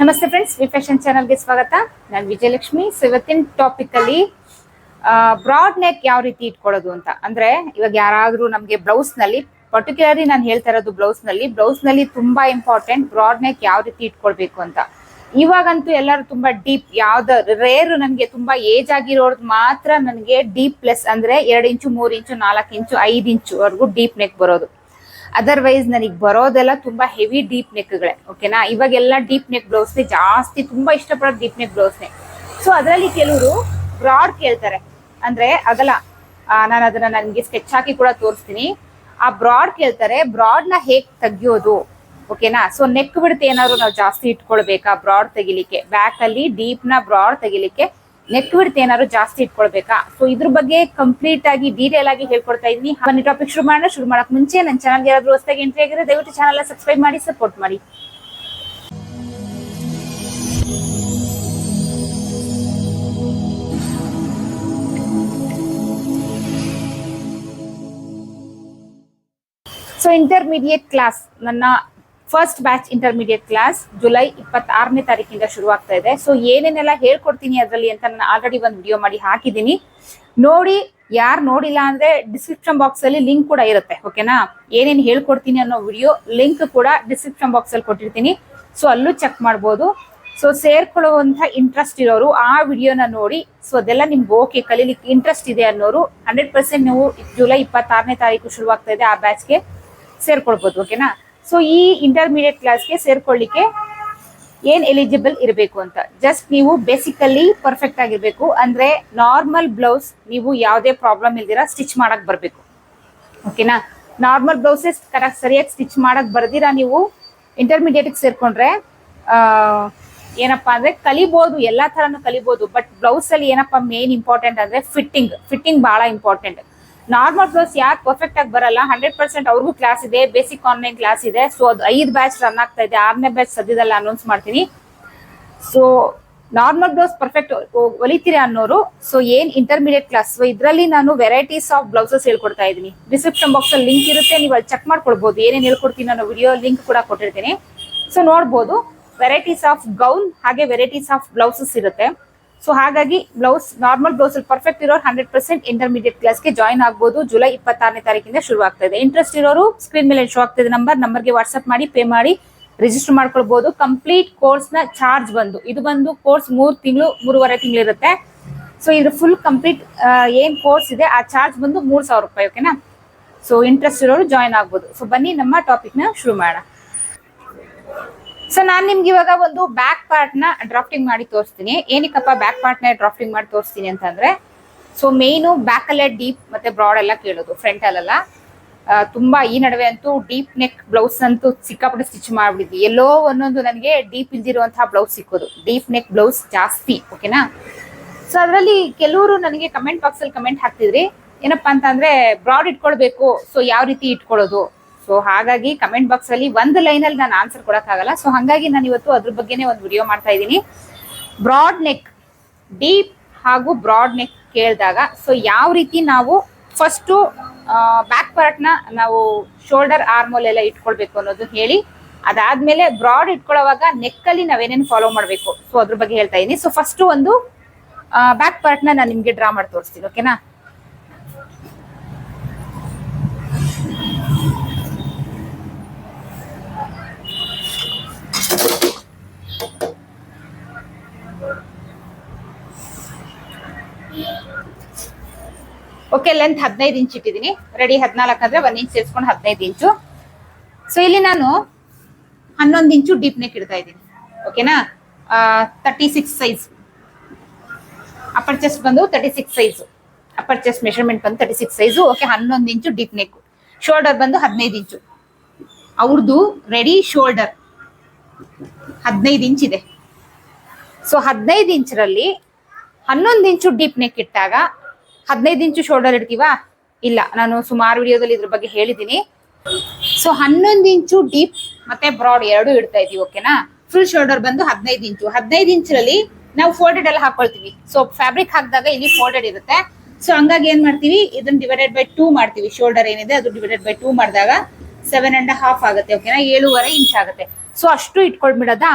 ನಮಸ್ತೆ friends V fashion ಚಾನಲ್ಗೆ ಸ್ವಾಗತ. ನಾನು ವಿಜಯಲಕ್ಷ್ಮಿ. ಸೊ ಇವತ್ತಿನ ಟಾಪಿಕ್ ಅಲ್ಲಿ ಬ್ರಾಡ್ ನೆಕ್ ಯಾವ ರೀತಿ ಇಟ್ಕೊಳ್ಳೋದು ಅಂತ. ಅಂದ್ರೆ, ಇವಾಗ ಯಾರಾದ್ರೂ ನಮಗೆ ಬ್ಲೌಸ್ನಲ್ಲಿ ಪರ್ಟಿಕ್ಯುಲರ್ಲಿ ನಾನು ಹೇಳ್ತಾ ಇರೋದು ಬ್ಲೌಸ್ನಲ್ಲಿ ಬ್ಲೌಸ್ನಲ್ಲಿ ತುಂಬಾ ಇಂಪಾರ್ಟೆಂಟ್ ಬ್ರಾಡ್ ನೆಕ್ ಯಾವ ರೀತಿ ಇಟ್ಕೊಳ್ಬೇಕು ಅಂತ. ಇವಾಗಂತೂ ಎಲ್ಲರೂ ತುಂಬಾ ಡೀಪ್ ಯಾವ್ದು ರೇರ್ ನನಗೆ ತುಂಬಾ ಏಜ್ ಆಗಿರೋರ್ದು ಮಾತ್ರ ನನಗೆ ಡೀಪ್ ಪ್ಲಸ್ ಅಂದ್ರೆ ಎರಡು ಇಂಚು, ಮೂರು ಇಂಚು, ನಾಲ್ಕು ಇಂಚು, ಐದು ಇಂಚು ವರೆಗೂ ಡೀಪ್ ನೆಕ್ ಬರೋದು. ಅದರ್ವೈಸ್ ನನಗೆ ಬರೋದೆಲ್ಲ ತುಂಬಾ ಹೆವಿ ಡೀಪ್ ನೆಕ್ಗಳೇ ಓಕೆನಾ ಇವಾಗೆಲ್ಲ ಡೀಪ್ ನೆಕ್ ಬ್ಲೌಸ್ನೇ ಜಾಸ್ತಿ, ತುಂಬಾ ಇಷ್ಟಪಡೋದು ಡೀಪ್ ನೆಕ್ ಬ್ಲೌಸ್ನೇ ಸೊ ಅದರಲ್ಲಿ ಕೆಲವರು ಬ್ರಾಡ್ ಕೇಳ್ತಾರೆ. ಅಂದ್ರೆ ಅಗಲ ನಾನು ಅದನ್ನ ನನಗೆ ಸ್ಕೆಚ್ ಹಾಕಿ ಕೂಡ ತೋರಿಸ್ತೀನಿ. ಆ ಬ್ರಾಡ್ ಕೇಳ್ತಾರೆ ಬ್ರಾಡ್ನ ಹೇಗ್ ತೆಗಿಯೋದು ಓಕೆನಾ ಸೊ ನೆಕ್ ಬಿಡ್ತು ಏನಾದ್ರು ನಾವು ಜಾಸ್ತಿ ಇಟ್ಕೊಳ್ಬೇಕಾ ಬ್ರಾಡ್ ತೆಗಿಲಿಕ್ಕೆ? ಬ್ಯಾಕ್ ಅಲ್ಲಿ ಡೀಪ್ನ ಬ್ರಾಡ್ ತೆಗಿಲಿಕ್ಕೆ ನೆಕ್ ಬಿಡ್ತು ಏನಾದ್ರು ಜಾಸ್ತಿ ಇಟ್ಕೊಳ್ಬೇಕಾ? ಸೊ ಇದ್ರ ಬಗ್ಗೆ ಕಂಪ್ಲೀಟ್ ಆಗಿ ಡೀಟೇಲ್ ಆಗಿ ಹೇಳ್ಕೊಡ್ತಾ ಇದ್ದೀನಿ. ಬನ್ನಿ ಟಾಪಿಕ್ ಶುರು ಮಾಡೋಣ. ಶುರು ಮಾಡಕ್ ಮುಂಚೆ ನನ್ನ ಚಾನಲ್ ಯಾರಾದ್ರೂ ಹೊಸದಾಗಿ ಎಂಟ್ರಿ ಆಗಿದ್ರೆ ದಯವಿಟ್ಟು ಚಾನಲ್ ಸಬ್ಸ್ಕ್ರೈಬ್ ಮಾಡಿ ಸಪೋರ್ಟ್ ಮಾಡಿ. ಸೊ ಇಂಟರ್ಮೀಡಿಯೇಟ್ ಕ್ಲಾಸ್ ನನ್ನ first batch intermediate class July ಇಪ್ಪತ್ತಾರನೇ ತಾರೀಕಿಂದ ಶುರು ಆಗ್ತಾ ಇದೆ. ಸೊ ಏನೇನೆಲ್ಲ ಹೇಳ್ಕೊಡ್ತೀನಿ ಅದರಲ್ಲಿ ಅಂತ ನಾನು ಆಲ್ರೆಡಿ ಒಂದು ವಿಡಿಯೋ ಮಾಡಿ ಹಾಕಿದ್ದೀನಿ. ನೋಡಿ, ಯಾರು ನೋಡಿಲ್ಲ ಅಂದ್ರೆ ಡಿಸ್ಕ್ರಿಪ್ಷನ್ ಬಾಕ್ಸ್ ಅಲ್ಲಿ ಲಿಂಕ್ ಕೂಡ ಇರುತ್ತೆ ಓಕೆನಾ ಏನೇನು ಹೇಳ್ಕೊಡ್ತೀನಿ ಅನ್ನೋ ವಿಡಿಯೋ ಲಿಂಕ್ ಕೂಡ ಡಿಸ್ಕ್ರಿಪ್ಷನ್ ಬಾಕ್ಸ್ ಅಲ್ಲಿ ಕೊಟ್ಟಿರ್ತೀನಿ. ಸೊ ಅಲ್ಲೂ ಚೆಕ್ ಮಾಡ್ಬೋದು. ಸೊ ಸೇರ್ಕೊಳ್ಳುವಂತ ಇಂಟ್ರೆಸ್ಟ್ ಇರೋರು ಆ ವಿಡಿಯೋನ ನೋಡಿ. ಸೊ ಅದೆಲ್ಲ ನಿಮ್ಗೆ ಓಕೆ ಕಲೀಲಿಕ್ಕೆ ಇಂಟ್ರೆಸ್ಟ್ ಇದೆ ಅನ್ನೋರು ಹಂಡ್ರೆಡ್ ಪರ್ಸೆಂಟ್ ನೀವು ಜುಲೈ ಇಪ್ಪತ್ತಾರನೇ ತಾರೀಕು ಶುರುವಾಗ್ತಾ ಇದೆ ಆ ಬ್ಯಾಚ್ಗೆ ಸೇರ್ಕೊಳ್ಬೋದು ಓಕೆನಾ ಸೊ ಈ ಇಂಟರ್ಮೀಡಿಯೇಟ್ ಕ್ಲಾಸ್ಗೆ ಸೇರ್ಕೊಳ್ಳಿಕ್ಕೆ ಏನ್ ಎಲಿಜಿಬಲ್ ಇರಬೇಕು ಅಂತ? ಜಸ್ಟ್ ನೀವು ಬೇಸಿಕಲಿ ಪರ್ಫೆಕ್ಟ್ ಆಗಿರ್ಬೇಕು. ಅಂದ್ರೆ ನಾರ್ಮಲ್ ಬ್ಲೌಸ್ ನೀವು ಯಾವುದೇ ಪ್ರಾಬ್ಲಮ್ ಇಲ್ದಿರ ಸ್ಟಿಚ್ ಮಾಡಕ್ ಬರಬೇಕು. ಓಕೆನಾ ನಾರ್ಮಲ್ ಬ್ಲೌಸಸ್ ಕರೆಕ್ಟ್ ಸರಿಯಾಗಿ ಸ್ಟಿಚ್ ಮಾಡಕ್ ಬರ್ದಿರ ನೀವು ಇಂಟರ್ಮೀಡಿಯೇಟ್ ಸೇರ್ಕೊಂಡ್ರೆ ಏನಪ್ಪಾ ಅಂದ್ರೆ ಕಲಿಬಹುದು ಎಲ್ಲಾ ತರನು ಕಲಿಬಹುದು ಬಟ್ ಬ್ಲೌಸ್ ಅಲ್ಲಿ ಏನಪ್ಪಾ ಮೇನ್ ಇಂಪಾರ್ಟೆಂಟ್ ಅಂದ್ರೆ ಫಿಟ್ಟಿಂಗ್ ಫಿಟ್ಟಿಂಗ್ ಬಹಳ ಇಂಪಾರ್ಟೆಂಟ್ ನಾರ್ಮಲ್ ಬ್ಲೌಸ್ ಯಾಕೆ ಪರ್ಫೆಕ್ಟ್ ಆಗಿ ಬರಲ್ಲ? ಹಂಡ್ರೆಡ್ ಪರ್ಸೆಂಟ್ ಅವ್ರಿಗೂ ಕ್ಲಾಸ್ ಇದೆ ಬೇಸಿಕ್ ಆನ್ಲೈನ್ ಕ್ಲಾಸ್ ಇದೆ. ಸೊ ಅದು ಐದು ಬ್ಯಾಚ್ ರನ್ ಆಗ್ತಾ ಇದೆ. ಆರನೇ ಬ್ಯಾಚ್ ಸದ್ಯದಲ್ಲಿ ಅನೌನ್ಸ್ ಮಾಡ್ತೀನಿ. ಸೊ ನಾರ್ಮಲ್ ಬ್ಲೌಸ್ ಪರ್ಫೆಕ್ಟ್ ಹೊಲಿತೀರಿ ಅನ್ನೋರು. ಸೊ ಏನ್ ಇಂಟರ್ಮೀಡಿಯೇಟ್ ಕ್ಲಾಸ್ ಸೊ ಇದರಲ್ಲಿ ನಾನು ವೆರೈಟೀಸ್ ಆಫ್ ಬ್ಲೌಸಸ್ ಹೇಳ್ಕೊಡ್ತಾ ಇದ್ದೀನಿ. ಡಿಸ್ಕ್ರಿಪ್ಷನ್ ಬಾಕ್ಸ್ ಅಲ್ಲಿ ಲಿಂಕ್ ಇರುತ್ತೆ. ನೀವು ಅಲ್ಲಿ ಚೆಕ್ ಮಾಡ್ಕೊಳ್ಬಹುದು ಏನೇನು ಹೇಳ್ಕೊಡ್ತೀನಿ ಅನ್ನೋ ವಿಡಿಯೋ ಲಿಂಕ್ ಕೂಡ ಕೊಟ್ಟಿರ್ತೀನಿ. ಸೊ ನೋಡ್ಬೋದು. ವೆರೈಟೀಸ್ ಆಫ್ ಗೌನ್ ಹಾಗೆ ವೆರೈಟೀಸ್ ಆಫ್ ಬ್ಲೌಸಸ್ ಇರುತ್ತೆ. ಸೊ ಹಾಗಾಗಿ ಬ್ಲೌಸ್ ನಾರ್ಮಲ್ ಬ್ಲೌಸ್ ಅಲ್ಲಿ ಪರ್ಫೆಕ್ಟ್ ಇರೋರು ಹಂಡ್ರೆಡ್ ಪರ್ಸೆಂಟ್ ಇಂಟರ್ಮೀಡಿಯೇಟ್ ಕ್ಲಾಸ್ಗೆ ಜಾಯಿನ್ ಆಗ್ಬೋದು. ಜುಲೈ ಇಪ್ಪತ್ತಾರನೇ ತಾರೀಕಿಂದ ಶುರು ಆಗ್ತಾ ಇದೆ. ಇಂಟ್ರೆಸ್ಟ್ ಇರೋರು ಸ್ಕ್ರೀನ್ ಮೇಲೆ ಶೋ ಆಗ್ತಿದೆ ನಂಬರ್ ನಂಬರ್ಗೆ ವಾಟ್ಸ್ಆಪ್ ಮಾಡಿ ಪೇ ಮಾಡಿ ರಿಜಿಸ್ಟರ್ ಮಾಡ್ಕೊಳ್ಬಹುದು ಕಂಪ್ಲೀಟ್ ಕೋರ್ಸ್ನ ಚಾರ್ಜ್ ಬಂದು. ಇದು ಬಂದು ಕೋರ್ಸ್ ಮೂರು ತಿಂಗಳು, ಮೂರುವರೆ ತಿಂಗಳು ಇರುತ್ತೆ. ಸೊ ಇದ್ರ ಫುಲ್ ಕಂಪ್ಲೀಟ್ ಏನ್ ಕೋರ್ಸ್ ಇದೆ, ಆ ಚಾರ್ಜ್ ಬಂದು ಮೂರ್ ಸಾವಿರ ರೂಪಾಯಿ ಓಕೆನಾ ಸೊ ಇಂಟ್ರೆಸ್ಟ್ ಇರೋರು ಜಾಯಿನ್ ಆಗ್ಬೋದು. ಸೊ ಬನ್ನಿ ನಮ್ಮ ಟಾಪಿಕ್ನ ಶುರು ಮಾಡೋಣ. ಸೊ ನಾನು ನಿಮ್ಗೆ ಇವಾಗ ಒಂದು ಬ್ಯಾಕ್ ಪಾರ್ಟ್ನ ಡ್ರಾಫ್ಟಿಂಗ್ ಮಾಡಿ ತೋರಿಸ್ತೀನಿ. ಏನಕ್ಕಪ್ಪ ಬ್ಯಾಕ್ ಪಾರ್ಟ್ನ ಡ್ರಾಫ್ಟಿಂಗ್ ಮಾಡಿ ತೋರಿಸ್ತೀನಿ ಅಂತಂದ್ರೆ ಸೊ ಮೇಯ್ನು ಬ್ಯಾಕ್ ಅಲ್ಲೇ ಡೀಪ್ ಮತ್ತೆ ಬ್ರಾಡ್ ಎಲ್ಲ ಕೇಳೋದು ಫ್ರಂಟ್ ಅಲ್ಲೆಲ್ಲ. ತುಂಬಾ ಈ ನಡುವೆ ಅಂತೂ ಡೀಪ್ ನೆಕ್ ಬ್ಲೌಸ್ ಅಂತೂ ಸಿಕ್ಕಾಪಟ್ಟೆ ಸ್ಟಿಚ್ ಮಾಡ್ಬಿಡಿದ್ವಿ. ಎಲ್ಲೋ ಒಂದೊಂದು ನನಗೆ ಡೀಪ್ ಇಲ್ದಿರುವಂತಹ ಬ್ಲೌಸ್ ಸಿಕ್ಕೋದು. ಡೀಪ್ ನೆಕ್ ಬ್ಲೌಸ್ ಜಾಸ್ತಿ ಓಕೆನಾ ಸೊ ಅದರಲ್ಲಿ ಕೆಲವರು ನನಗೆ ಕಮೆಂಟ್ ಬಾಕ್ಸ್ ಅಲ್ಲಿ ಕಮೆಂಟ್ ಹಾಕ್ತಿದ್ರಿ. ಏನಪ್ಪಾ ಅಂತಂದ್ರೆ ಬ್ರಾಡ್ ಇಟ್ಕೊಳ್ಬೇಕು ಸೊ ಯಾವ ರೀತಿ ಇಟ್ಕೊಳ್ಳೋದು? ಸೊ ಹಾಗಾಗಿ ಕಮೆಂಟ್ ಬಾಕ್ಸ್ ಅಲ್ಲಿ ಒಂದು ಲೈನ್ ಅಲ್ಲಿ ನಾನು ಆನ್ಸರ್ ಕೊಡಕ್ಕಾಗಲ್ಲ. ಸೊ ಹಾಗಾಗಿ ನಾನು ಇವತ್ತು ಅದ್ರ ಬಗ್ಗೆನೇ ಒಂದು ವಿಡಿಯೋ ಮಾಡ್ತಾ ಇದ್ದೀನಿ. ಬ್ರಾಡ್ ನೆಕ್ ಡೀಪ್ ಹಾಗೂ ಬ್ರಾಡ್ ನೆಕ್ ಕೇಳಿದಾಗ ಸೊ ಯಾವ ರೀತಿ ನಾವು ಫಸ್ಟು ಬ್ಯಾಕ್ ಪಾರ್ಟ್ನ ನಾವು ಶೋಲ್ಡರ್ ಆರ್ಮೋಲ್ ಎಲ್ಲ ಇಟ್ಕೊಳ್ಬೇಕು ಅನ್ನೋದು ಹೇಳಿ, ಅದಾದ್ಮೇಲೆ ಬ್ರಾಡ್ ಇಟ್ಕೊಳ್ಳೋವಾಗ ನೆಕ್ಕಲ್ಲಿ ನಾವೇನೇನು ಫಾಲೋ ಮಾಡಬೇಕು? ಸೊ ಅದ್ರ ಬಗ್ಗೆ ಹೇಳ್ತಾ ಇದ್ದೀನಿ. ಸೊ ಫಸ್ಟ್ ಒಂದು ಬ್ಯಾಕ್ ಪಾರ್ಟ್ನ ನಾನು ನಿಮಗೆ ಡ್ರಾ ಮಾಡಿ ತೋರಿಸ್ತೀನಿ ಓಕೆನಾ ಓಕೆ ಲೆಂತ್ ಹದಿನೈದು ಇಂಚ್ ಇಟ್ಟಿದ್ದೀನಿ. ರೆಡಿ ಹದಿನಾಲ್ಕು ಅಂದ್ರೆ ಒಂದ್ ಇಂಚ್ ಸೇರಿಸ್ಕೊಂಡು ಹದಿನೈದು ಇಂಚು ಸೊ ಇಲ್ಲಿ ನಾನು ಹನ್ನೊಂದು ಇಂಚು ಡೀಪ್ ನೆಕ್ ಇಡ್ತಾ ಇದ್ದೀನಿ. ಓಕೆನಾ thirty six size upper chest ಬಂದು thirty six size upper chest measurement ಬಂದು ತರ್ಟಿ ಸಿಕ್ಸ್ ಸೈಜು ಓಕೆ ಹನ್ನೊಂದು ಇಂಚು ಡೀಪ್ ನೆಕ್ ಶೋಲ್ಡರ್ ಬಂದು ಹದಿನೈದು ಇಂಚು ಅವ್ರದ್ದು ರೆಡಿ ಶೋಲ್ಡರ್ ಹದಿನೈದು ಇಂಚ್ ಇದೆ. ಸೊ ಹದಿನೈದು ಇಂಚರಲ್ಲಿ ಹನ್ನೊಂದು ಇಂಚು ಡೀಪ್ ನೆಕ್ ಇಟ್ಟಾಗ ಹದಿನೈದು ಇಂಚು ಶೋಲ್ಡರ್ ಇಡ್ತೀವಾ ಇಲ್ಲ, ನಾನು ಸುಮಾರು ವಿಡಿಯೋದಲ್ಲಿ ಇದ್ರ ಬಗ್ಗೆ ಹೇಳಿದ್ದೀನಿ. ಸೊ ಹನ್ನೊಂದು ಇಂಚು ಡೀಪ್ ಮತ್ತೆ ಬ್ರಾಡ್ ಎರಡು ಇಡ್ತಾ ಇದೀವಿ ಓಕೆನಾ ಫುಲ್ ಶೋಲ್ಡರ್ ಬಂದು ಹದಿನೈದು ಇಂಚು. ಹದಿನೈದು ಇಂಚಲ್ಲಿ ನಾವು ಫೋಲ್ಡೆಡ್ ಎಲ್ಲ ಹಾಕೊಳ್ತೀವಿ. ಸೊ ಫ್ಯಾಬ್ರಿಕ್ ಹಾಕಿದಾಗ ಇಲ್ಲಿ ಫೋಲ್ಡೆಡ್ ಇರುತ್ತೆ. ಸೊ ಹಂಗಾಗಿ ಏನ್ ಮಾಡ್ತೀವಿ? ಇದನ್ನ ಡಿವೈಡೆಡ್ ಬೈ ಟೂ ಮಾಡ್ತೀವಿ. ಶೋಲ್ಡರ್ ಏನಿದೆ, ಅದು ಡಿವೈಡೆಡ್ ಬೈ ಟೂ ಮಾಡಿದಾಗ ಸೆವೆನ್ ಅಂಡ್ ಹಾಫ್ ಆಗುತ್ತೆ ಓಕೆನಾ ಏಳುವರೆ ಇಂಚ್ ಆಗುತ್ತೆ. ಸೊ ಅಷ್ಟು ಇಟ್ಕೊಳ್ಬಿಡೋದಾ?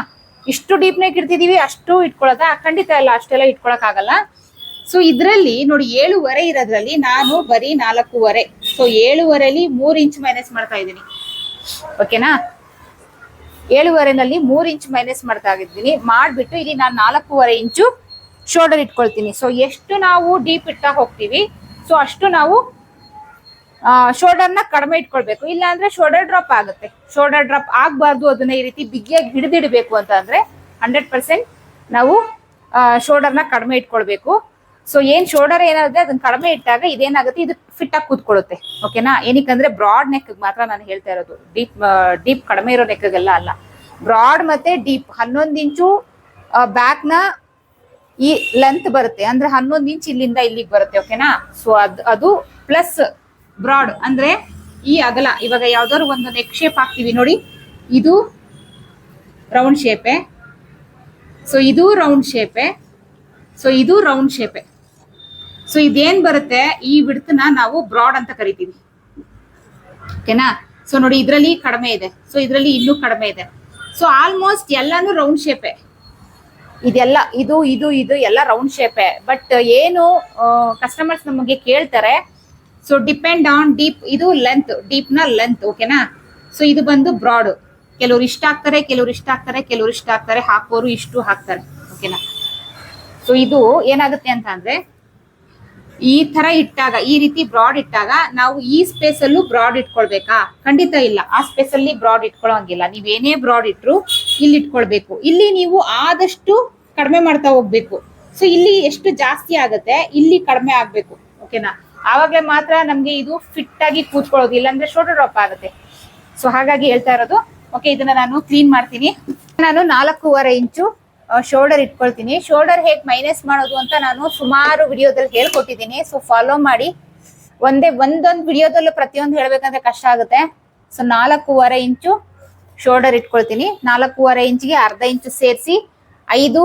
ಇಷ್ಟು ಡೀಪ್ ನೆಕ್ ಇಡ್ತಿದೀವಿ, ಅಷ್ಟು ಇಟ್ಕೊಳದ? ಖಂಡಿತ ಇಲ್ಲ ಅಷ್ಟೆಲ್ಲ ಇಟ್ಕೊಳಕ್ ಆಗಲ್ಲ ಸೊ ಇದ್ರಲ್ಲಿ ನೋಡಿ, ಏಳುವರೆ ಇರೋದ್ರಲ್ಲಿ ನಾನು ಬರೀ ನಾಲ್ಕೂವರೆ. ಸೊ ಏಳುವರೆಲಿ ಮೂರ್ ಇಂಚ್ ಮೈನಸ್ ಮಾಡ್ತಾ ಇದ್ದೀನಿ. ಓಕೆನಾ ಏಳುವರೆನಲ್ಲಿ ಮೂರ್ ಇಂಚ್ ಮೈನಸ್ ಮಾಡ್ತಾ ಇದ್ದೀನಿ. ಮಾಡ್ಬಿಟ್ಟು ಇಲ್ಲಿ ನಾನು ನಾಲ್ಕೂವರೆ ಇಂಚು ಶೋಲ್ಡರ್ ಇಟ್ಕೊಳ್ತೀನಿ. ಸೊ ಎಷ್ಟು ನಾವು ಡೀಪ್ ಇಟ್ಟ ಹೋಗ್ತೀವಿ? ಸೊ ಅಷ್ಟು ನಾವು ಶೋಲ್ಡರ್ನ ಕಡಿಮೆ ಇಟ್ಕೊಳ್ಬೇಕು. ಇಲ್ಲ ಅಂದ್ರೆ ಶೋಲ್ಡರ್ ಡ್ರಾಪ್ ಆಗುತ್ತೆ. ಶೋಲ್ಡರ್ ಡ್ರಾಪ್ ಆಗಬಾರ್ದು, ಅದನ್ನ ಈ ರೀತಿ ಬಿಗಿಯಾಗಿ ಹಿಡಿದಿಡಬೇಕು ಅಂತ ಅಂದ್ರೆ ಹಂಡ್ರೆಡ್ ಪರ್ಸೆಂಟ್ ನಾವು ಶೋಲ್ಡರ್ನ ಕಡಿಮೆ ಇಟ್ಕೊಳ್ಬೇಕು. ಸೊ ಏನ್ ಶೋಲ್ಡರ್ ಏನಾಗುತ್ತೆ, ಅದನ್ನ ಕಡಿಮೆ ಇಟ್ಟಾಗ ಇದೇನಾಗುತ್ತೆ, ಇದು ಫಿಟ್ ಆಗಿ ಕೂತ್ಕೊಳ್ಳುತ್ತೆ. ಓಕೆನಾ ಏನಕ್ಕಂದ್ರೆ ಬ್ರಾಡ್ ನೆಕ್ ಮಾತ್ರ ನಾನು ಹೇಳ್ತಾ ಇರೋದು. ಡೀಪ್ ಡೀಪ್ ಕಡಿಮೆ ಇರೋ ನೆಕ್ಗೆಲ್ಲ ಅಲ್ಲ. ಬ್ರಾಡ್ ಮತ್ತೆ ಡೀಪ್ ಹನ್ನೊಂದು ಇಂಚು ಬ್ಯಾಕ್ನ ಈ ಲೆಂತ್ ಬರುತ್ತೆ. ಅಂದ್ರೆ ಹನ್ನೊಂದು ಇಂಚ್ ಇಲ್ಲಿಂದ ಇಲ್ಲಿಗೆ ಬರುತ್ತೆ. ಓಕೆನಾ ಸೊ ಅದು ಅದು ಪ್ಲಸ್ ಬ್ರಾಡ್ ಅಂದ್ರೆ ಈ ಅಗಲ, ಇವಾಗ ಯಾವ್ದಾದ್ರು ಒಂದು ನೆಕ್ ಶೇಪ್ ಹಾಕ್ತಿವಿ ನೋಡಿ. ಇದು ರೌಂಡ್ ಶೇಪೆ ಸೊ ಇದು ರೌಂಡ್ ಶೇಪೆ ಸೊ ಇದು ರೌಂಡ್ ಶೇಪೆ ಸೊ ಇದೇನ್ ಬರುತ್ತೆ? ಈ ಬಿಡ್ತನ ನಾವು ಬ್ರಾಡ್ ಅಂತ ಕರಿತೀವಿ. ಓಕೆನಾ? ಸೊ ನೋಡಿ ಇದರಲ್ಲಿ ಕಡಿಮೆ ಇದೆ. ಸೊ ಇದರಲ್ಲಿ ಇನ್ನೂ ಕಡಿಮೆ ಇದೆ. ಸೊ ಆಲ್ಮೋಸ್ಟ್ ಎಲ್ಲಾನು ರೌಂಡ್ ಶೇಪೆ ಇದೆಲ್ಲ, ಇದು ಇದು ಇದು ಎಲ್ಲ ರೌಂಡ್ ಶೇಪೆ ಬಟ್ ಏನು ಕಸ್ಟಮರ್ಸ್ ನಮಗೆ ಕೇಳ್ತಾರೆ ಸೊ ಡಿಪೆಂಡ್ ಆನ್ ಡೀಪ್ ಇದು ಲೆಂತ್ ಡೀಪ್ನ ಲೆಂತ್ ಓಕೆನಾ ಸೊ ಇದು ಬಂದು ಬ್ರಾಡ್ ಕೆಲವ್ರು ಇಷ್ಟ ಆಗ್ತಾರೆ, ಕೆಲವ್ರು ಇಷ್ಟ ಆಗ್ತಾರೆ, ಕೆಲವ್ರು ಇಷ್ಟ ಆಗ್ತಾರೆ, ಹಾಕೋರು ಇಷ್ಟು ಹಾಕ್ತಾರೆ ಓಕೆನಾ ಸೊ ಇದು ಏನಾಗುತ್ತೆ ಅಂತ ಅಂದ್ರೆ, ಈ ತರ ಇಟ್ಟಾಗ, ಈ ರೀತಿ ಬ್ರಾಡ್ ಇಟ್ಟಾಗ ನಾವು ಈ ಸ್ಪೇಸ್ ಅಲ್ಲೂ ಬ್ರಾಡ್ ಇಟ್ಕೊಳ್ಬೇಕಾ? ಖಂಡಿತ ಇಲ್ಲ. ಆ ಸ್ಪೇಸ್ ಅಲ್ಲಿ ಬ್ರಾಡ್ ಇಟ್ಕೊಳ್ಳೋಂಗಿಲ್ಲ ನೀವೇನೇ ಬ್ರಾಡ್ ಇಟ್ರು ಇಲ್ಲಿ ಇಟ್ಕೊಳ್ಬೇಕು. ಇಲ್ಲಿ ನೀವು ಆದಷ್ಟು ಕಡಿಮೆ ಮಾಡ್ತಾ ಹೋಗ್ಬೇಕು. ಸೊ ಇಲ್ಲಿ ಎಷ್ಟು ಜಾಸ್ತಿ ಆಗುತ್ತೆ, ಇಲ್ಲಿ ಕಡಿಮೆ ಆಗ್ಬೇಕು ಓಕೆನಾ ಆವಾಗಲೇ ಮಾತ್ರ ನಮ್ಗೆ ಇದು ಫಿಟ್ ಆಗಿ ಕೂತ್ಕೊಳ್ಳೋದು, ಇಲ್ಲಾಂದ್ರೆ ಶೋಲ್ಡರ್ ಡ್ರಾಪ್ ಆಗುತ್ತೆ. ಸೊ ಹಾಗಾಗಿ ಹೇಳ್ತಾ ಇರೋದು ಓಕೆ ಇದನ್ನ ನಾನು ಕ್ಲೀನ್ ಮಾಡ್ತೀನಿ. ನಾನು ನಾಲ್ಕೂವರೆ ಇಂಚು ಶೋಲ್ಡರ್ ಇಟ್ಕೊಳ್ತೀನಿ. ಶೋಲ್ಡರ್ ಹೇಗೆ ಮೈನಸ್ ಮಾಡೋದು ಅಂತ ನಾನು ಸುಮಾರು ವಿಡಿಯೋದಲ್ಲಿ ಹೇಳ್ಕೊಟ್ಟಿದ್ದೀನಿ. ಸೊ ಫಾಲೋ ಮಾಡಿ. ಒಂದೇ, ಒಂದೊಂದು ವಿಡಿಯೋದಲ್ಲೂ ಪ್ರತಿಯೊಂದು ಹೇಳ್ಬೇಕಂದ್ರೆ ಕಷ್ಟ ಆಗುತ್ತೆ. ಸೊ ನಾಲ್ಕೂವರೆ ಇಂಚು ಶೋಲ್ಡರ್ ಇಟ್ಕೊಳ್ತೀನಿ. ನಾಲ್ಕೂವರೆ ಇಂಚಿಗೆ ಅರ್ಧ ಇಂಚು ಸೇರಿಸಿ, ಐದು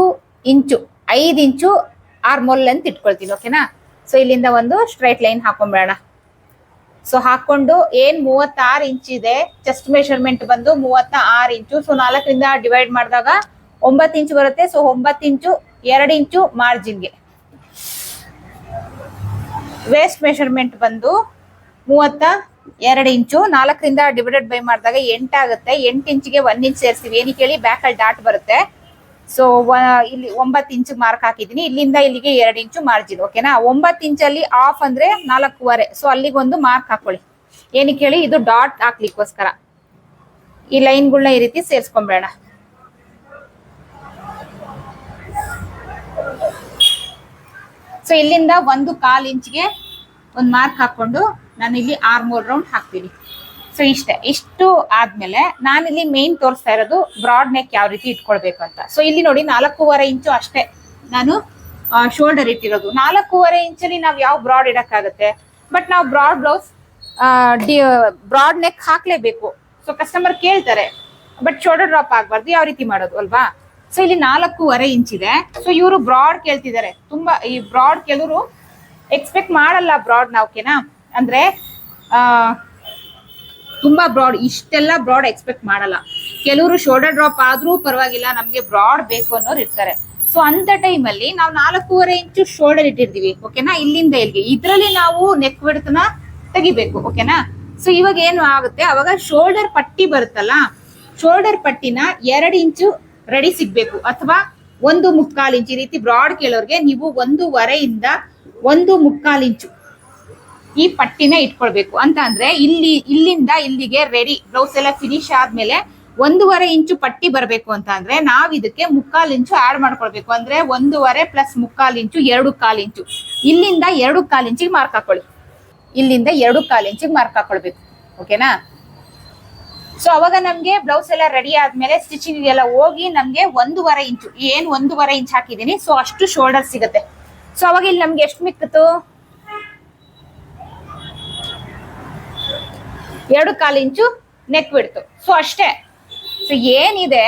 ಇಂಚು ಐದು ಇಂಚು ಆರ್ಮೋಲ್ ಅಂತ ಇಟ್ಕೊಳ್ತೀನಿ ಓಕೆನಾ ಸೊ ಇಲ್ಲಿಂದ ಒಂದು ಸ್ಟ್ರೈಟ್ ಲೈನ್ ಹಾಕೊಂಡ್ಬೇಡ ಸೊ ಹಾಕೊಂಡು ಏನ್ ಮೂವತ್ತಾರು ಇಂಚ್ ಇದೆ ಚೆಸ್ಟ್ ಮೆಷರ್ಮೆಂಟ್ ಬಂದು ಮೂವತ್ತ ಆರು ಇಂಚು ಸೊ ನಾಲ್ಕರಿಂದ ಡಿವೈಡ್ ಮಾಡಿದಾಗ ಒಂಬತ್ತು ಇಂಚು ಬರುತ್ತೆ. ಸೊ ಒಂಬತ್ತು ಇಂಚು ಎರಡು ಇಂಚು ಮಾರ್ಜಿನ್ಗೆ ವೇಸ್ಟ್ ಮೆಷರ್ಮೆಂಟ್ ಬಂದು ಮೂವತ್ತ ಎರಡು ಇಂಚು ನಾಲ್ಕರಿಂದ ಡಿವೈಡೆಡ್ ಬೈ ಮಾಡಿದಾಗ ಎಂಟಾಗುತ್ತೆ ಎಂಟು ಇಂಚಿಗೆ ಒಂದ್ ಇಂಚ್ ಸೇರಿಸ್ತೀವಿ ಏನಕ್ಕೆ ಹೇಳಿ ಬ್ಯಾಕಲ್ಲಿ ಡಾಟ್ ಬರುತ್ತೆ. ಸೊ ಇಲ್ಲಿ ಒಂಬತ್ತು ಇಂಚು ಮಾರ್ಕ್ ಹಾಕಿದೀನಿ ಇಲ್ಲಿಂದ ಇಲ್ಲಿಗೆ ಎರಡು ಇಂಚು ಮಾರ್ಜಿನ್ ಓಕೆನಾ ಒಂಬತ್ತು ಇಂಚಲ್ಲಿ ಆಫ್ ಅಂದ್ರೆ ನಾಲ್ಕೂವರೆ. ಸೊ ಅಲ್ಲಿಗೆ ಒಂದು ಮಾರ್ಕ್ ಹಾಕೊಳ್ಳಿ. ಏನಕ್ಕೆ ಹೇಳಿ? ಇದು ಡಾಟ್ ಹಾಕ್ಲಿಕ್ಕೋಸ್ಕರ. ಈ ಲೈನ್ಗಳನ್ನ ಈ ರೀತಿ ಸೇರಿಸ್ಕೊಂಬೇಡ. ಸೊ ಇಲ್ಲಿಂದ ಒಂದು ಕಾಲು ಇಂಚ್ಗೆ ಒಂದು ಮಾರ್ಕ್ ಹಾಕೊಂಡು ನಾನು ಇಲ್ಲಿ ಆರ್ ಮೂರ್ ರೌಂಡ್ ಹಾಕ್ತೀನಿ. ಸೊ ಇಷ್ಟೇ. ಇಷ್ಟು ಆದ್ಮೇಲೆ ನಾನಿಲ್ಲಿ ಮೇನ್ ತೋರಿಸ್ತಾ ಇರೋದು ಬ್ರಾಡ್ ನೆಕ್ ಯಾವ ರೀತಿ ಇಟ್ಕೊಳ್ಬೇಕು ಅಂತ ಸೊ ಇಲ್ಲಿ ನೋಡಿ ನಾಲ್ಕೂವರೆ ಇಂಚು ಅಷ್ಟೇ ನಾನು ಶೋಲ್ಡರ್ ಇಟ್ಟಿರೋದು. ನಾಲ್ಕೂವರೆ ಇಂಚಲ್ಲಿ ನಾವು ಯಾವ ಬ್ರಾಡ್ ಇಡಕ್ಕಾಗತ್ತೆ? ಬಟ್ ನಾವು ಬ್ರಾಡ್ ಬ್ಲೌಸ್ ಬ್ರಾಡ್ ನೆಕ್ ಹಾಕ್ಲೇಬೇಕು. ಸೊ ಕಸ್ಟಮರ್ ಕೇಳ್ತಾರೆ ಬಟ್ ಶೋಲ್ಡರ್ ಡ್ರಾಪ್ ಆಗ್ಬಾರ್ದು, ಯಾವ ರೀತಿ ಮಾಡೋದು? ಅಲ್ವಾ? ಸೊ ಇಲ್ಲಿ ನಾಲ್ಕೂವರೆ ಇಂಚ್ ಇದೆ. ಸೊ ಇವರು ಬ್ರಾಡ್ ಕೇಳ್ತಿದ್ದಾರೆ. ತುಂಬಾ, ಈ ಬ್ರಾಡ್ ಕೆಲವರು ಎಕ್ಸ್ಪೆಕ್ಟ್ ಮಾಡಲ್ಲ ಬ್ರಾಡ್ ಓಕೆನಾ ಅಂದ್ರೆ ತುಂಬಾ ಬ್ರಾಡ್ ಇಷ್ಟೆಲ್ಲ ಬ್ರಾಡ್ ಎಕ್ಸ್ಪೆಕ್ಟ್ ಮಾಡಲ್ಲ. ಕೆಲವರು ಶೋಲ್ಡರ್ ಡ್ರಾಪ್ ಆದ್ರೂ ಪರವಾಗಿಲ್ಲ, ನಮ್ಗೆ ಬ್ರಾಡ್ ಬೇಕು ಅನ್ನೋರು ಇರ್ತಾರೆ. ಸೊ ಅಂತ ಟೈಮಲ್ಲಿ ನಾವು ನಾಲ್ಕೂವರೆ ಇಂಚು ಶೋಲ್ಡರ್ ಇಟ್ಟಿರ್ತೀವಿ ಓಕೆನಾ ಇಲ್ಲಿಂದ ಇಲ್ಲಿಗೆ. ಇದರಲ್ಲಿ ನಾವು ನೆಕ್ ಬಿಡ್ತನ ತೆಗಿಬೇಕು ಓಕೆನಾ ಸೊ ಇವಾಗ ಏನು ಆಗುತ್ತೆ? ಅವಾಗ ಶೋಲ್ಡರ್ ಪಟ್ಟಿ ಬರುತ್ತಲ್ಲ ಶೋಲ್ಡರ್ ಪಟ್ಟಿನ ಎರಡು ಇಂಚು ರೆಡಿ ಸಿಗ್ಬೇಕು. ಅಥವಾ ಒಂದು ಮುಕ್ಕಾಲು ಇಂಚು, ಈ ರೀತಿ ಬ್ರಾಡ್ ಕೇಳೋರ್ಗೆ ನೀವು ಒಂದೂವರೆಯಿಂದ ಒಂದು ಮುಕ್ಕಾಲು ಇಂಚು ಈ ಪಟ್ಟಿನ ಇಟ್ಕೊಳ್ಬೇಕು. ಅಂತ ಅಂದ್ರೆ ಇಲ್ಲಿ, ಇಲ್ಲಿಂದ ಇಲ್ಲಿಗೆ ರೆಡಿ ಬ್ಲೌಸ್ ಎಲ್ಲ ಫಿನಿಶ್ ಆದ್ಮೇಲೆ ಒಂದೂವರೆ ಇಂಚು ಪಟ್ಟಿ ಬರಬೇಕು ಅಂತ ಅಂದ್ರೆ ನಾವ್ ಇದಕ್ಕೆ ಮುಕ್ಕಾಲ್ ಇಂಚು ಆಡ್ ಮಾಡ್ಕೊಳ್ಬೇಕು. ಅಂದ್ರೆ ಒಂದೂವರೆ ಪ್ಲಸ್ ಮುಕ್ಕಾಲ್ ಇಂಚು ಎರಡು ಕಾಲ್ ಇಂಚು. ಇಲ್ಲಿಂದ ಎರಡು ಕಾಲ್ ಇಂಚಿಗೆ ಮಾರ್ಕ್ ಹಾಕೊಳ್ಳಿ. ಇಲ್ಲಿಂದ ಎರಡು ಕಾಲ್ ಇಂಚಿಗೆ ಮಾರ್ಕ್ ಹಾಕೊಳ್ಬೇಕು. ಓಕೆನಾ ಸೊ ಅವಾಗ ನಮ್ಗೆ ಬ್ಲೌಸ್ ಎಲ್ಲ ರೆಡಿ ಆದ್ಮೇಲೆ ಸ್ಟಿಚಿಂಗ್ ಎಲ್ಲ ಹೋಗಿ ನಮ್ಗೆ ಒಂದೂವರೆ ಇಂಚು, ಏನ್ ಒಂದೂವರೆ ಇಂಚ್ ಹಾಕಿದೀನಿ. ಸೊ ಅಷ್ಟು ಶೋಲ್ಡರ್ ಸಿಗುತ್ತೆ. ಸೊ ಅವಾಗ ಇಲ್ಲಿ ನಮ್ಗೆ ಎಷ್ಟು ಮಿಕ್ಕಿತು ಎರಡು ಕಾಲು ಇಂಚು ನೆಕ್ ಬಿಡ್ತು ಸೊ ಅಷ್ಟೇ. ಸೊ ಏನಿದೆ?